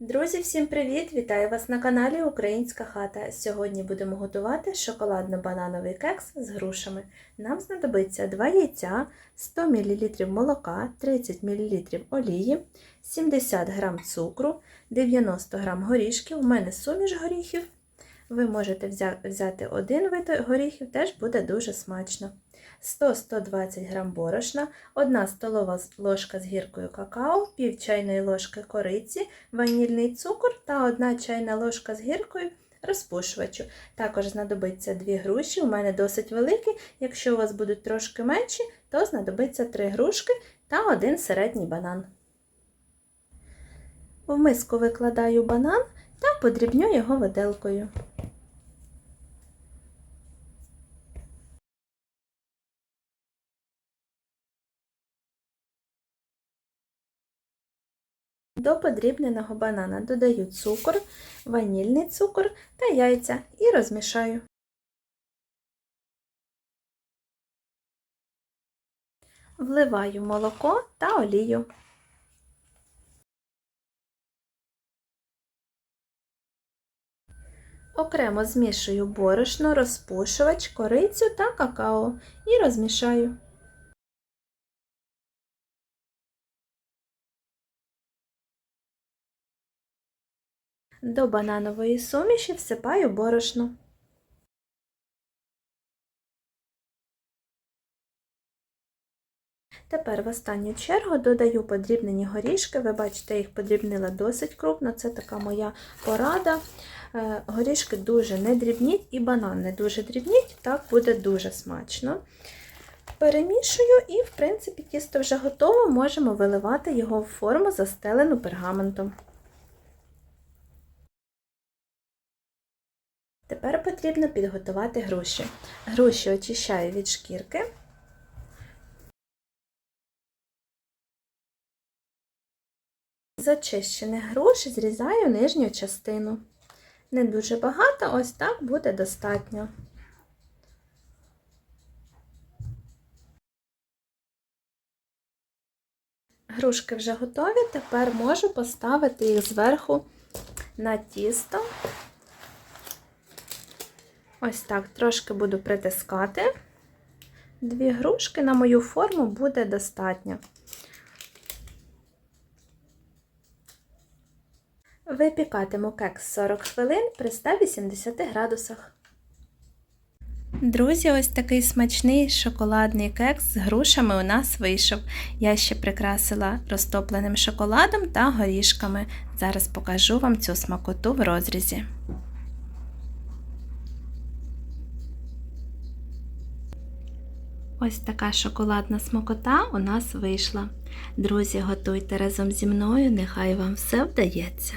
Друзі, всім привіт! Вітаю вас на каналі Українська хата. Сьогодні будемо готувати шоколадно-банановий кекс з грушами. Нам знадобиться 2 яйця, 100 мл молока, 30 мл олії, 70 г цукру, 90 г горішків. У мене суміш горіхів. Ви можете взяти один вид горіхів, теж буде дуже смачно. 100-120 г борошна, 1 столова ложка з гіркою какао, пів чайної ложки кориці, ванільний цукор та 1 чайна ложка з гіркою розпушувачу. Також знадобиться 2 груші, у мене досить великі. Якщо у вас будуть трошки менші, то знадобиться 3 грушки та 1 середній банан. В миску викладаю банан та подрібню його виделкою. До подрібненого банана додаю цукор, ванільний цукор та яйця і розмішаю. Вливаю молоко та олію. Окремо змішую борошно, розпушувач, корицю та какао і розмішаю. До бананової суміші всипаю борошно. Тепер в останню чергу додаю подрібнені горішки. Ви бачите, їх подрібнила досить крупно, це така моя порада. Е, Горішки дуже не дрібніть і банан не дуже дрібніть, так буде дуже смачно. Перемішую і, в принципі, тісто вже готово, можемо виливати його в форму, застелену пергаментом. Тепер потрібно підготувати груші. Груші очищаю від шкірки. З очищених груш зрізаю нижню частину. Не дуже багато, ось так буде достатньо. Грушки вже готові, тепер можу поставити їх зверху на тісто. Ось так, трошки буду притискати. Дві грушки на мою форму буде достатньо. Випікатиму кекс 40 хвилин при 180 градусах. Друзі, ось такий смачний шоколадний кекс з грушами у нас вийшов. Я ще прикрасила розтопленим шоколадом та горішками. Зараз покажу вам цю смакоту в розрізі. Ось така шоколадна смакота у нас вийшла. Друзі, готуйте разом зі мною, нехай вам все вдається.